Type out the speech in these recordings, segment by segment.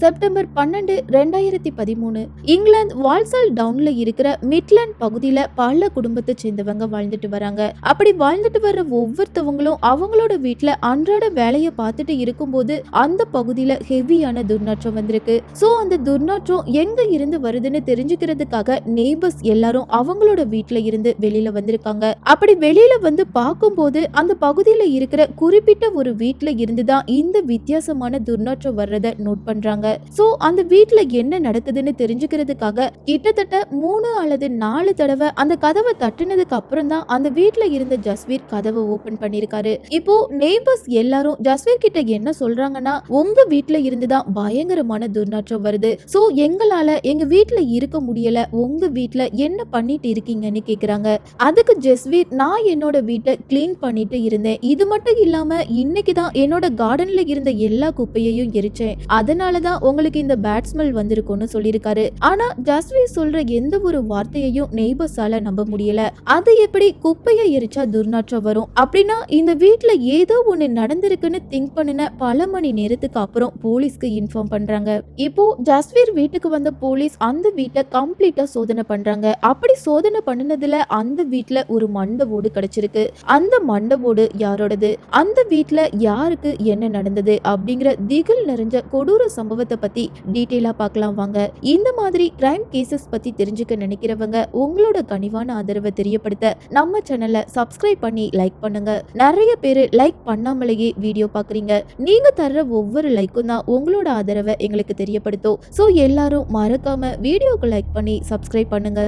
September பன்னெண்டு ரெண்டாயிரத்தி பதிமூணு. இங்கிலாந்து வால்சால் டவுன்ல இருக்கிற மிட்லாண்ட் பகுதியில பல குடும்பத்தை சேர்ந்தவங்க வாழ்ந்துட்டு வராங்க. அப்படி வாழ்ந்துட்டு வர்ற ஒவ்வொருத்தவங்களும் அவங்களோட வீட்டுல அன்றாட வேலையை பார்த்துட்டு இருக்கும்போது அந்த பகுதியில ஹெவியான துர்நாற்றம் வந்திருக்கு. சோ அந்த துர்நாற்றம் எங்க இருந்து வருதுன்னு தெரிஞ்சுக்கிறதுக்காக நெய்பர்ஸ் எல்லாரும் அவங்களோட வீட்டுல இருந்து வெளியில வந்திருக்காங்க. அப்படி வெளியில வந்து பார்க்கும்போது அந்த பகுதியில இருக்கிற குறிப்பிட்ட ஒரு வீட்டுல இருந்துதான் இந்த வித்தியாசமான துர்நாற்றம் வர்றத நோட் பண்றாங்க. சோ அந்த வீட்ல என்ன நடக்குதுன்னு தெரிஞ்சுக்கிறதுக்காக கிட்டத்தட்ட மூணு அல்லது நாலு தடவை அந்த கதவை தட்டுனதுக்கு அப்புறம் தான் அந்த வீட்ல இருந்த ஜஸ்வீர் கதவை ஓபன் பண்ணிருக்காரு. இப்போ நெய்பர்ஸ் எல்லாரும் ஜஸ்வீர் கிட்ட என்ன சொல்றாங்கன்னா உங்க வீட்ல இருந்து தான் பயங்கரமான துர்நாற்றம் வருது. சோ எங்களால எங்க வீட்ல இருக்க முடியல. உங்க வீட்ல என்ன பண்ணிட்டு இருக்கீங்கன்னு கேக்குறாங்க. அதுக்கு ஜஸ்வீர் நான் என்னோட வீட்டை க்ளீன் பண்ணிட்டு இருந்தேன். இது மட்டும் இல்லாம இன்னைக்கு தான் என்னோட கார்டன்ல இருந்த எல்லா குப்பையையும் எரிச்சேன். அதனாலதான் தான் உங்களுக்கு இந்த பேட் ஸ்மெல் வந்திருக்கும்னு சொல்லியிருக்காரு. ஆனா ஜஸ்வி சொல்ற எந்த ஒரு வார்த்தையையும் நெய்பர்ஸால நம்ப முடியல. அது எப்படி குப்பையை எரிச்சா துர்நாற்றம் வரும்? அப்படின்னா இந்த வீட்டுல ஏதோ ஒண்ணு நடந்திருக்குன்னு திங்க் பண்ணின பல மணி நேரத்துக்கு அப்புறம் போலீஸ்க்கு இன்ஃபார்ம் பண்றாங்க. இப்போ ஜஸ்வீர் வீட்டுக்கு வந்த போலீஸ் அந்த வீட்டை கம்ப்ளீட்டா சோதனை பண்றாங்க. அப்படி சோதனை பண்ணினதுல அந்த வீட்டுல ஒரு மண்டபோடு கிடைச்சிருக்கு. அந்த மண்டபோடு யாரோடது? அந்த வீட்டுல யாருக்கு என்ன நடந்தது? அப்படிங்கிற திகில் நிறைஞ்ச கொடூர சம்பவத்தை பத்தி டீட்டெயிலா பார்க்கலாம் வாங்க. இந்த மாதிரி கிரைம் கேசஸ் பத்தி தெரிஞ்சுக்க நினைக்கிறவங்க உங்களோட கனிவான ஆதரவை தெரியப்படுத்த நம்ம சேனலை சப்ஸ்கிரைப் பண்ணி லைக் பண்ணுங்க. நிறைய பேர் லைக் பண்ணாமலேயே வீடியோ பாக்குறீங்க நீங்க தர்ற ஒவ்வொரு லைக்கும் தான் உங்களோட ஆதரவை எங்களுக்கு தெரியப்படுத்தும். ஸோ எல்லாரும் மறக்காம வீடியோக்கு லைக் பண்ணி சப்ஸ்கிரைப் பண்ணுங்க.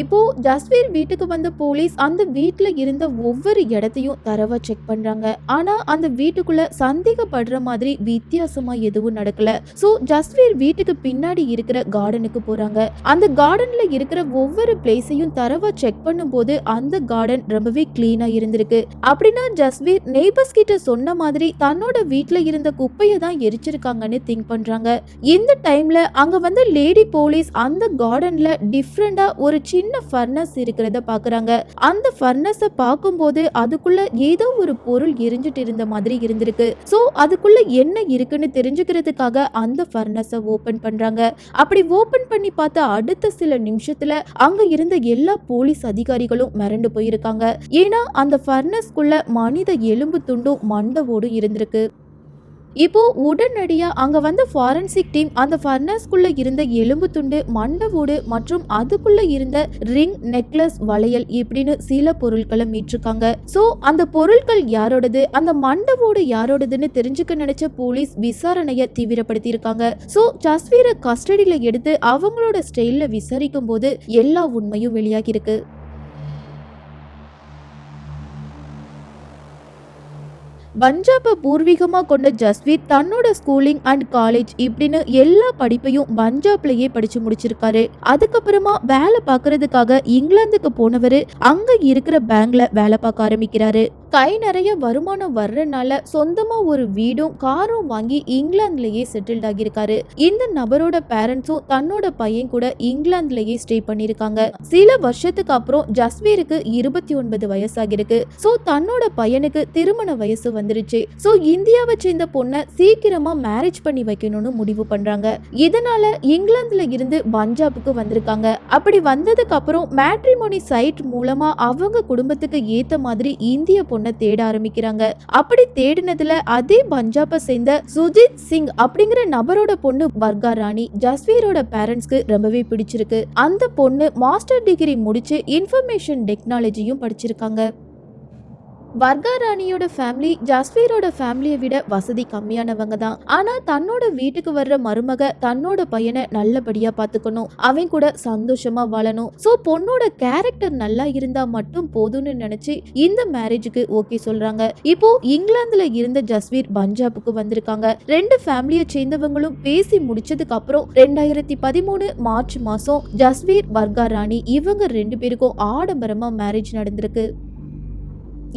இப்போ ஜஸ்வீர் வீட்டுக்கு வந்த போலீஸ் அந்த வீட்டில் இருந்த ஒவ்வொரு இடத்தையும் தரவா செக் பண்றாங்க. ஆனா அந்த வீட்டுக்குள்ள சந்தேகப்படுற மாதிரி வித்தியாசமா எதுவும் நடக்கல. சோ ஜஸ்வீர் வீட்டுக்கு பின்னாடி இருக்கிற கார்டனுக்கு போறாங்க. அந்த கார்டன்ல இருக்கிற ஒவ்வொரு பிளேஸையும் தரவா செக் பண்ணும்போது அந்த கார்டன் ரொம்பவே கிளீனா இருந்திருக்கு. அப்படின்னா ஜஸ்வீர் நெய்பர்ஸ் கிட்ட சொன்ன மாதிரி தன்னோட வீட்டுல இருந்த குப்பையை தான் எரிச்சிருக்காங்கன்னு திங்க் பண்றாங்க. இந்த டைம்ல அங்க வந்த லேடி போலீஸ் அந்த கார்டன்ல டிஃப்ரெண்டா ஒரு சின்ன ஃபர்னஸ் இருக்கிறத பாக்குறாங்க அந்த ஃபர்னஸை பார்க்கும்போது அதுக்குள்ள ஏதோ ஒரு பொருள் எரிஞ்சிட்டு இருந்த மாதிரி இருந்திருக்கு. சோ அதுக்குள்ள என்ன இருக்குன்னு தெரிஞ்சுக்கிறதுக்காக அந்த ஃபர்னஸை ஓபன் பண்றாங்க. அப்படி ஓபன் பண்ணி பார்த்த அடுத்த சில நிமிஷத்துல அங்க இருந்த எல்லா போலீஸ் அதிகாரிகளும் மிரண்டு போயிருக்காங்க. ஏன்னா அந்த ஃபர்னஸ்குள்ள மனித எலும்பு துண்டும் மண்டவோடும் இருந்திருக்கு. இப்போ உடனடியா அங்க வந்த ஃபாரன்சிக் டீம் அந்த ஃபர்னஸ்குள்ள இருந்த எலும்பு துண்டு மண்டவோடு மற்றும் அதுக்குள்ள இருந்த ரிங் நெக்லஸ் வளையல் இப்படின்னு சில பொருட்களை மீட்டிருக்காங்க. சோ அந்த பொருட்கள் யாரோடது? அந்த மண்டவோடு யாரோடதுன்னு தெரிஞ்சுக்க நினைச்ச போலீஸ் விசாரணையை தீவிரப்படுத்தி இருக்காங்க சோ ஜஸ்வீரை கஸ்டடியில எடுத்து அவங்களோட ஸ்டைல்ல விசாரிக்கும் போது எல்லா உண்மையும் வெளியாகி பஞ்சாபை பூர்வீகமாக கொண்ட ஜஸ்வீத் தன்னோட ஸ்கூலிங் அண்ட் காலேஜ் இப்படின்னு எல்லா படிப்பையும் பஞ்சாப்லயே படிச்சு முடிச்சிருக்காரு. அதுக்கப்புறமா வேலை பார்க்கறதுக்காக இங்கிலாந்துக்கு போனவர் அங்க இருக்கிற பேங்க்ல வேலை பார்க்க ஆரம்பிக்கிறாரு. கை நிறைய வருமானம் வர்றனால சொந்தமா ஒரு வீடும் காரும் வாங்கி இங்கிலாந்துலயே செட்டில்ட் ஆகியிருக்காரு. இந்த நபரோட பேரண்ட்ஸும் தன்னோட பையன் கூட இங்கிலாந்துலயே ஸ்டே பண்ணிருக்காங்க சில வருஷத்துக்கு அப்புறம் ஜஸ்வீருக்கு இருபத்தி ஒன்பது வயசாகிருக்கு சோ தன்னோட பையனுக்கு திருமண வயசு வந்துருச்சு. சோ இந்தியாவை சேர்ந்த பொண்ணை சீக்கிரமா மேரேஜ் பண்ணி வைக்கணும்னு முடிவு பண்றாங்க. இதனால இங்கிலாந்துல இருந்து பஞ்சாபுக்கு வந்திருக்காங்க. அப்படி வந்ததுக்கு அப்புறம் மேட்ரிமோனி சைட் மூலமா அவங்க குடும்பத்துக்கு ஏத்த மாதிரி இந்திய பொண்ணு தேட ஆரம்பிக்கிறாங்க. அப்படி தேடினதுல அதே பஞ்சாபை சேர்ந்த சுஜித் சிங் அப்படிங்கிற நபரோட பொண்ணு வர்கா ராணி ஜஸ்வீரோட பேரண்ட்ஸ்க்கு ரொம்பவே பிடிச்சிருக்கு. அந்த பொண்ணு மாஸ்டர் டிகிரி முடிச்சு இன்ஃபர்மேஷன் டெக்னாலஜியும் படிச்சிருக்காங்க. வர்கா ராணியோட ஃபேமிலி ஜஸ்வீரோட ஃபேமிலியை விட வசதி கம்மியானவங்க தான். ஆனா தன்னோட வீட்டுக்கு வர்ற மருமக தன்னோட பையனை நல்லபடியா பாத்துக்கணும். அவன் கூட சந்தோஷமா வாழணும். சோ பொண்ணோட கேரக்டர் நல்லா இருந்தா மட்டும் போதும்னு நினைச்சு இந்த மேரேஜுக்கு ஓகே சொல்றாங்க. இப்போ இங்கிலாந்துல இருந்த ஜஸ்வீர் பஞ்சாபுக்கு வந்திருக்காங்க. ரெண்டு ஃபேமிலியை சேர்ந்தவங்களும் பேசி முடிச்சதுக்கு அப்புறம் ரெண்டாயிரத்தி பதிமூணு மார்ச் மாசம் ஜஸ்வீர் வர்கா ராணி இவங்க ரெண்டு பேருக்கும் ஆடம்பரமா மேரேஜ் நடந்திருக்கு.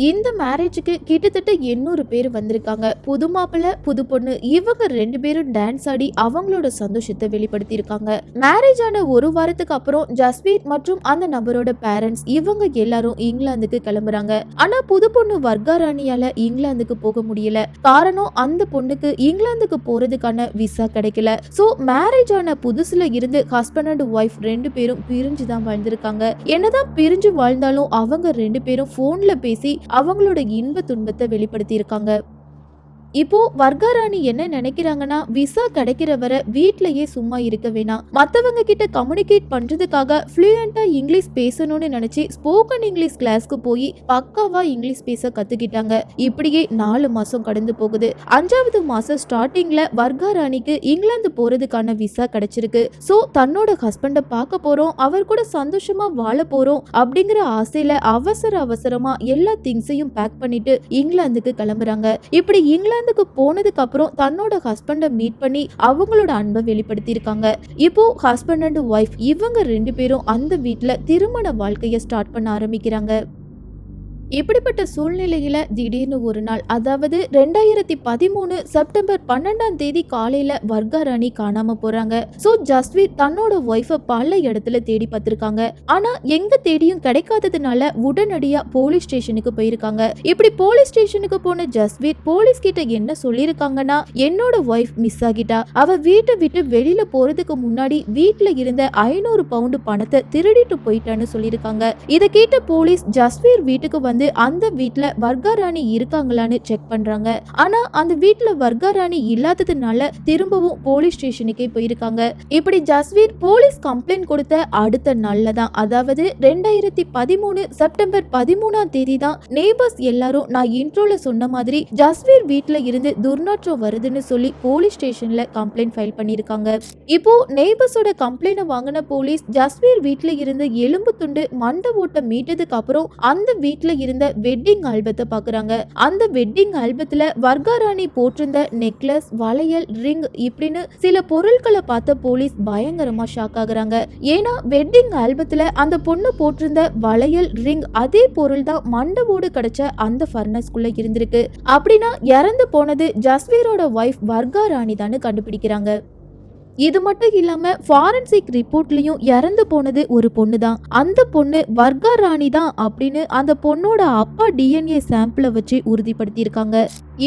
இந்த மேரேஜுக்கு கிட்டத்தட்ட எண்ணூறு பேர் வந்திருக்காங்க. புது மாப்பிள்ளை புது பொண்ணு இவங்க ரெண்டு பேரும் டான்ஸ் ஆடி அவங்களோட சந்தோஷத்தை வெளிப்படுத்தியிருக்காங்க. மேரேஜ் ஆன ஒரு வாரத்துக்கு அப்புறம் ஜஸ்வீர் மற்றும் அந்த நபரோட பேரண்ட்ஸ் இவங்க எல்லாரும் இங்கிலாந்துக்கு கிளம்புறாங்க. ஆனா புது பொண்ணு வர்க்காராணியால இங்கிலாந்துக்கு போக முடியல. காரணம் அந்த பொண்ணுக்கு இங்கிலாந்துக்கு போறதுக்கான விசா கிடைக்கல. சோ மேரேஜ் ஆன புதுசுல இருந்து ஹஸ்பண்ட் அண்ட் ஒய்ஃப் ரெண்டு பேரும் பிரிஞ்சு தான் வாழ்ந்திருக்காங்க. என்னதான் பிரிஞ்சு வாழ்ந்தாலும் அவங்க ரெண்டு பேரும் போன்ல பேசி அவங்களோட இன்ப துன்பத்தை வெளிப்படுத்தியிருக்காங்க. இப்போது இப்போ வர்க்காராணி என்ன நினைக்கிறாங்கன்னா விசா கிடைக்கிற வரை வீட்லயே சும்மா இருக்க வேணாம். மத்தவங்க கிட்ட கம்யூனிகேட் பண்றதுக்காக ஃப்ளூயண்டா இங்கிலீஷ் பேசணும்னு நினைச்சு ஸ்போக்கன் இங்கிலீஷ் கிளாஸ்க்கு போய் பக்காவா இங்கிலீஷ் பேச கத்துக்கிட்டாங்க. இப்படியே நாலு மாசம் கடந்து போகுது. அஞ்சாவது மாசம் ஸ்டார்டிங்ல வர்க்காராணிக்கு இங்கிலாந்து போறதுக்கான விசா கிடைச்சிருக்கு. சோ தன்னோட ஹஸ்பண்ட பார்க்க போறோம். அவர் கூட சந்தோஷமா வாழ போறோம் அப்படிங்கிற ஆசையில அவசர அவசரமா எல்லா திங்ஸையும் பேக் பண்ணிட்டு இங்கிலாந்துக்கு கிளம்புறாங்க. இப்படி இங்கிலாந்து இங்கிலாந்துக்கு போனதுக்கு அப்புறம் தன்னோட ஹஸ்பண்டை மீட் பண்ணி அவங்களோட அன்பை வெளிப்படுத்தியிருக்காங்க. இப்போ ஹஸ்பண்ட் அண்ட் ஒய்ஃப் இவங்க ரெண்டு பேரும் அந்த வீட்டில் திருமண வாழ்க்கையை ஸ்டார்ட் பண்ண ஆரம்பிக்கிறாங்க. இப்படிப்பட்ட சூழ்நிலையில திடீர்னு ஒரு நாள் அதாவது ரெண்டாயிரத்தி பதிமூணு செப்டம்பர் பன்னெண்டாம் தேதி காலையில வர்க்காராணி காணாம போறாங்க. சோ ஜஸ்வீர் தன்னோட ஒய்ஃபை பல இடத்துல தேடி பார்த்திருக்காங்க. ஆனா எங்க தேடியும் கிடைக்காததுனால உடனடியா போலீஸ் ஸ்டேஷனுக்கு போயிருக்காங்க. இப்படி போலீஸ் ஸ்டேஷனுக்கு போன ஜஸ்வீர் போலீஸ் கிட்ட என்ன சொல்லியிருக்காங்கன்னா என்னோட ஒய்ஃப் மிஸ் ஆகிட்டா. அவ வீட்டை விட்டு வெளியில போறதுக்கு முன்னாடி வீட்டுல இருந்த ஐநூறு பவுண்டு பணத்தை திருடிட்டு போயிட்டான்னு சொல்லியிருக்காங்க. இதை கேட்ட போலீஸ் ஜஸ்வீர் வீட்டுக்கு வந்து வந்து அந்த வீட்ல வர்க்காராணி இருக்காங்களான்னு செக் பண்றாங்க. ஆனா அந்த வீட்ல வர்க்காராணி இல்லாததுனால திரும்பவும் போலீஸ் ஸ்டேஷனுக்கே போயிருக்காங்க. இப்படி ஜஸ்வீர் போலீஸ் கம்ப்ளைண்ட் கொடுத்த அடுத்த நாள்ல தான் அதாவது ரெண்டாயிரத்தி பதிமூணு செப்டம்பர் பதிமூணாம் தேதி தான் நேபர்ஸ் எல்லாரும் நான் இன்ட்ரோல சொன்ன மாதிரி ஜஸ்வீர் வீட்டில் இருந்து துர்நாற்றம் வருதுன்னு சொல்லி போலீஸ் ஸ்டேஷன்ல கம்ப்ளைண்ட் ஃபைல் பண்ணியிருக்காங்க இப்போ நேபர்ஸோட கம்ப்ளைண்ட் வாங்கின போலீஸ் ஜஸ்வீர் வீட்டில் இருந்து எலும்பு துண்டு மண்டை ஓட்ட மீட்டதுக்கு அப்புறம் அந்த வீட்ல இருந்த வெட்டிங் ஆல்பத்தை பாக்குறாங்க. அந்த வெட்டிங் ஆல்பத்துல வர்காராணி போட்டிருந்த நெக்லஸ் வளையல் ரிங் இப்படின்னு சில பொருட்களை பார்த்த போலீஸ் பயங்கரமா ஷாக் ஆகுறாங்க. ஏன்னா வெட்டிங் ஆல்பத்துல அந்த பொண்ணு போட்டிருந்த வளையல் ரிங் அதே பொருள் தான் மண்டவோடு கிடைச்ச அந்த ஃபர்னஸ்குள்ள இருந்திருக்கு. அப்படின்னா இறந்து போனது ஜஸ்வீரோட ஒய்ஃப் ராணி தானு கண்டுபிடிக்கிறாங்க. இது மட்டும் இல்லாம ஃபாரன்சிக் ரிப்போர்ட்லயும் இறந்து போனது ஒரு பொண்ணு தான் அந்த பொண்ணு வர்கா ராணி தான் அப்படின்னு அந்த பொண்ணோட அப்பா டிஎன்ஏ சாம்பிளை வச்சு உறுதிப்படுத்தியிருக்காங்க.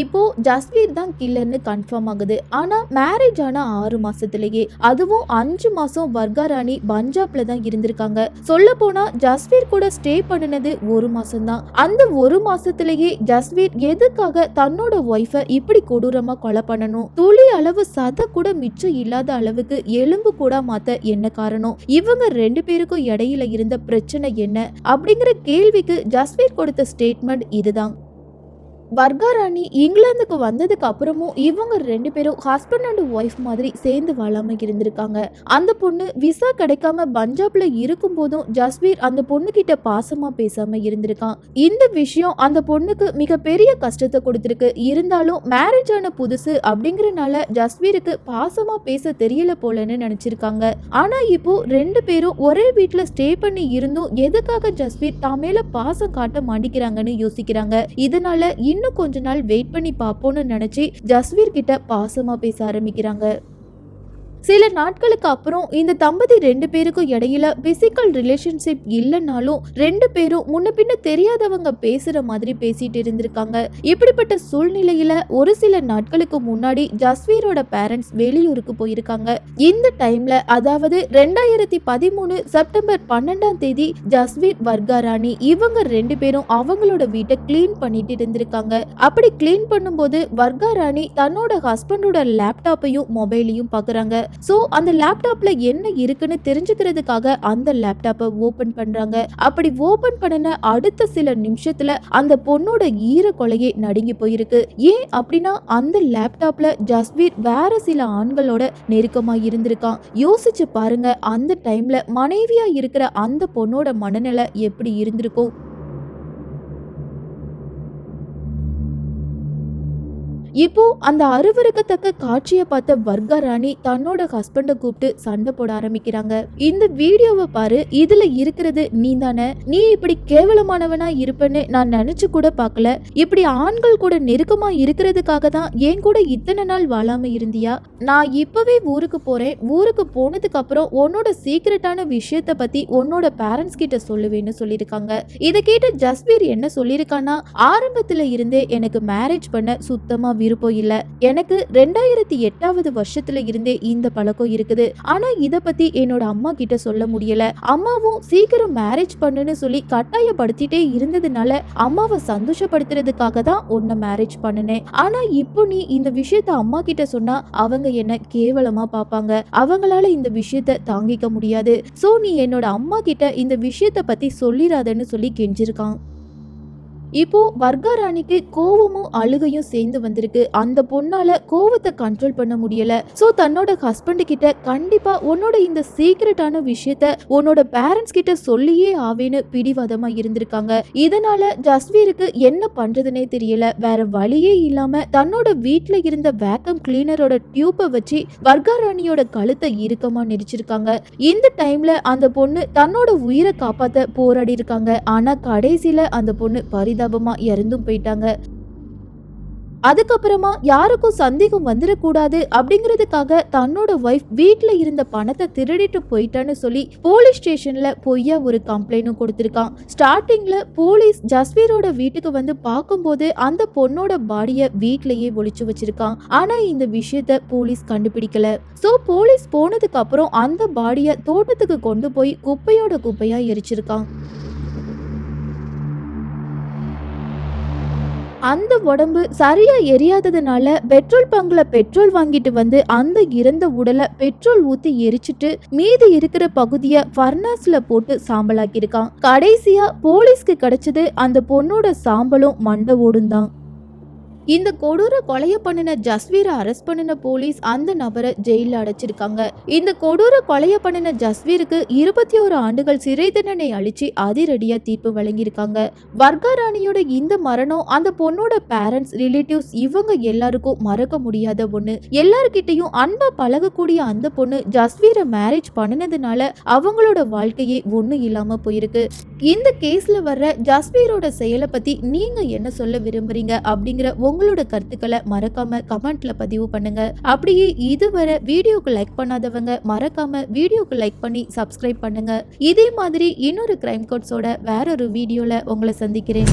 இப்போ ஜஸ்வீர் தான் கில்லர்னு கன்ஃபார்ம் ஆகுது. ஆனா மேரேஜ் ஆன ஆறு மாசத்திலேயே அதுவும் அஞ்சு மாசம் வர்கா ராணி பஞ்சாப்ல தான் இருந்திருக்காங்க. சொல்ல போனா ஜஸ்வீர் கூட ஸ்டே பண்ணினது ஒரு மாசம் தான் அந்த ஒரு மாசத்திலேயே ஜஸ்வீர் எதுக்காக தன்னோட ஒய்ஃபை இப்படி கொடூரமா கொலை பண்ணணும்? துளி அளவு சத கூட மிச்சம் இல்லாத அளவுக்கு எலும்பு கூட மாத்த என்ன காரணம்? இவங்க ரெண்டு பேருக்கும் இடையில இருந்த பிரச்சனை என்ன? அப்படிங்கிற கேள்விக்கு ஜஸ்வீர் கொடுத்த ஸ்டேட்மெண்ட் இதுதான். வர்காராணி இங்கிலாந்துக்கு வந்ததுக்கு அப்புறமும் இவங்க ரெண்டு பேரும் ஹஸ்பண்ட் அண்ட் ஒய்ஃப் மாதிரி சேர்ந்து வாழாம இருந்திருக்காங்க. அந்த பொண்ணு விசா கிடைக்காம பஞ்சாப்ல இருக்கும் போதும் ஜஸ்வீர் அந்த பொண்ணு கிட்ட பாசமா பேசாம இருந்திருக்கான். இந்த விஷயம் அந்த பொண்ணுக்கு மிகப்பெரிய கஷ்டத்தை கொடுத்திருக்கு. இருந்தாலும் மேரேஜ் ஆன புதுசு அப்படிங்கறனால ஜஸ்வீருக்கு பாசமா பேச தெரியல போலன்னு நினைச்சிருக்காங்க. ஆனா இப்போ ரெண்டு பேரும் ஒரே வீட்டுல ஸ்டே பண்ணி இருந்தும் எதுக்காக ஜஸ்வீர் தான் மேல பாசம் காட்ட மாட்டிக்கிறாங்கன்னு யோசிக்கிறாங்க. இதனால இன்னும் இன்னும் கொஞ்ச நாள் வெயிட் பண்ணி பார்ப்போம்னு நினைச்சு ஜஸ்வீர் கிட்ட பாசமா பேச ஆரம்பிக்கிறாங்க. சில நாட்களுக்கு அப்புறம் இந்த தம்பதி ரெண்டு பேருக்கும் இடையில பிசிக்கல் ரிலேஷன்ஷிப் இல்லைனாலும் ரெண்டு பேரும் முன்ன பின்ன தெரியாதவங்க பேசுற மாதிரி பேசிட்டு இருந்திருக்காங்க. இப்படிப்பட்ட சூழ்நிலையில ஒரு சில நாட்களுக்கு முன்னாடி ஜஸ்வீரோட பேரண்ட்ஸ் வெளியூருக்கு போயிருக்காங்க. இந்த டைம்ல அதாவது ரெண்டாயிரத்தி பதிமூணு செப்டம்பர் பன்னெண்டாம் தேதி ஜஸ்வீர் வர்காராணி இவங்க ரெண்டு பேரும் அவங்களோட வீட்டை கிளீன் பண்ணிட்டு இருந்திருக்காங்க. அப்படி கிளீன் பண்ணும்போது வர்காராணி தன்னோட ஹஸ்பண்டோட லேப்டாப்பையும் மொபைலையும் பாக்குறாங்க. ஸோ அந்த லேப்டாப்ல என்ன இருக்குன்னு தெரிஞ்சுக்கிறதுக்காக அந்த லேப்டாப்பை ஓபன் பண்றாங்க. அப்படி ஓபன் பண்ணின அடுத்த சில நிமிஷத்துல அந்த பொண்ணோட ஈர கொலையே நடுங்கி போயிருக்கு. ஏன் அப்படின்னா அந்த லேப்டாப்ல ஜஸ்வீர் வேற சில ஆண்களோட நெருக்கமா இருந்திருக்கான். யோசிச்சு பாருங்க அந்த டைம்ல மனைவியா இருக்கிற அந்த பொண்ணோட மனநிலை எப்படி இருந்திருக்கும்? இப்போ அந்த அருவருக்கத்தக்க காட்சியை பார்த்த வர்கா ராணி தன்னோட ஹஸ்பண்ட கூப்பிட்டு சண்டை போட ஆரம்பிக்கிறாங்க. இந்த வீடியோவை பாரு இதுல இருக்கிறது நீ தானே நீ இப்படி கேவலமானவனா இருப்பேன்னு நான் நினைச்சு கூட பார்க்கல. இப்படி ஆண்கள் கூட நெருக்கமா இருக்கிறதுக்காக தான் என் கூட இத்தனை நாள் வாழாம இருந்தியா? நான் இப்பவே ஊருக்கு போறேன். ஊருக்கு போனதுக்கு அப்புறம் உன்னோட சீக்கிரட்டான விஷயத்த பத்தி உன்னோட பேரண்ட்ஸ் கிட்ட சொல்லுவேன்னு சொல்லியிருக்காங்க. இதை கேட்டு ஜஸ்பீர் என்ன சொல்லியிருக்கான்னா ஆரம்பத்துல இருந்தே எனக்கு மேரேஜ் பண்ண சுத்தமா விருப்பம் இல்ல. எனக்கு ரெண்டாயிரத்தி எட்டாவது வருஷத்துல இருந்தே இந்த பழக்கம் இருக்குது. ஆனா இத பத்தி என்னோட அம்மா கிட்ட சொல்ல முடியல. அம்மாவும் சீக்கிரம் மேரேஜ் பண்ணுன்னு சொல்லி கட்டாயப்படுத்திட்டே இருந்ததுனால அம்மாவை சந்தோஷப்படுத்துறதுக்காக தான் உன்னை மேரேஜ் பண்ணுனேன். ஆனா இப்போ நீ இந்த விஷயத்த அம்மா கிட்ட சொன்னா அவங்க என்ன கேவலமா பார்ப்பாங்க அவங்களால இந்த விஷயத்த தாங்கிக்க முடியாது. சோ நீ என்னோட அம்மா கிட்ட இந்த விஷயத்த பத்தி சொல்லிடாதன்னு சொல்லி கெஞ்சிருக்கான். இப்போ வர்கா ராணிக்கு கோவமும் அழுகையும் சேர்ந்து வந்திருக்கு. அந்த பொண்ணால கோவத்தை கண்ட்ரோல் பண்ண முடியல. சோ தன்னோட ஹஸ்பண்ட் கிட்ட கண்டிப்பா உன்னோட இந்த சீக்ரெட்டான விஷயத்த உன்னோட பேரண்ட்ஸ் கிட்ட சொல்லியே ஆவேன்னு பிடிவாதமா இருந்திருக்காங்க. இதனால ஜஸ்வீருக்கு என்ன பண்றதுனே தெரியல. வேற வழியே இல்லாம தன்னோட வீட்ல இருந்த வேக்கம் கிளீனரோட டியூப்பை வச்சு வர்கா ராணியோட கழுத்தை இறுக்கமா நெரிச்சிருக்காங்க. இந்த டைம்ல அந்த பொண்ணு தன்னோட உயிரை காப்பாத்த போராடி இருக்காங்க ஆனா கடைசியில அந்த பொண்ணு பரிதாபமா இறந்தும் போயிட்டாங்க. அதுக்கப்புறமா யாருக்கும் சந்தேகம் வந்துடக்கூடாது அப்படிங்கிறதுக்காக தன்னோட ஒய்ஃப் வீட்டில் இருந்த பணத்தை திருடிட்டு போயிட்டான்னு சொல்லி போலீஸ் ஸ்டேஷன்ல பொய்யா ஒரு கம்ப்ளைண்டும் கொடுத்துருக்கான். ஸ்டார்டிங்ல போலீஸ் ஜஸ்வீரோட வீட்டுக்கு வந்து பார்க்கும்போது அந்த பொண்ணோட பாடியை வீட்லயே ஒழிச்சு வச்சிருக்கான். ஆனா இந்த விஷயத்த போலீஸ் கண்டுபிடிக்கல. ஸோ போலீஸ் போனதுக்கு அப்புறம் அந்த பாடியை தோட்டத்துக்கு கொண்டு போய் குப்பையோட குப்பையா எரிச்சிருக்கான். அந்த உடம்பு சரியா எரியாததுனால பெட்ரோல் பங்க்ல பெட்ரோல் வாங்கிட்டு வந்து அந்த இறந்த உடலை பெட்ரோல் ஊத்தி எரிச்சிட்டு மீதி இருக்கிற பகுதியை ஃபர்னாஸ்ல போட்டு சாம்பலாக்கியிருக்கான். கடைசியா போலீஸ்க்கு கிடைச்சது அந்த பொண்ணோட சாம்பலும் மண்டை ஓடும் தான் இந்த கொடூர கொலைய பண்ணின ஜஸ்வீரை அரெஸ்ட் பண்ணின போலீஸ் அந்த நபரை ஜெயில அடைச்சிருக்காங்க. இந்த கொடூர கொலைய பண்ணின ஜஸ்வீருக்கு இருபத்தி ஒரு ஆண்டுகள் சிறை தண்டனை அளிச்சு அதிரடியா தீர்ப்பு வழங்கியிருக்காங்க. வர்கா ராணியோட இந்த மரணம் அந்த பொண்ணோட பேரண்ட்ஸ் ரிலேட்டிவ்ஸ் இவங்க எல்லாருக்கும் மறக்க முடியாத ஒண்ணு. எல்லார்கிட்டையும் அன்பா பழகக்கூடிய அந்த பொண்ணு ஜஸ்வீரை மேரேஜ் பண்ணினதுனால அவங்களோட வாழ்க்கையே ஒண்ணு இல்லாம போயிருக்கு. இந்த கேஸ்ல வர்ற ஜஸ்வீரோட செயலை பத்தி நீங்க என்ன சொல்ல விரும்புறீங்க அப்படிங்கிற உங்களோட கருத்துக்களை மறக்காம கமெண்ட்ல பதிவு பண்ணுங்க. அப்படியே இதுவரை வீடியோக்கு லைக் பண்ணாதவங்க மறக்காம வீடியோக்கு லைக் பண்ணி சப்ஸ்கிரைப் பண்ணுங்க. இதே மாதிரி இன்னொரு கிரைம் கோட்ஸோட வேற ஒரு வீடியோல உங்களை சந்திக்கிறேன்.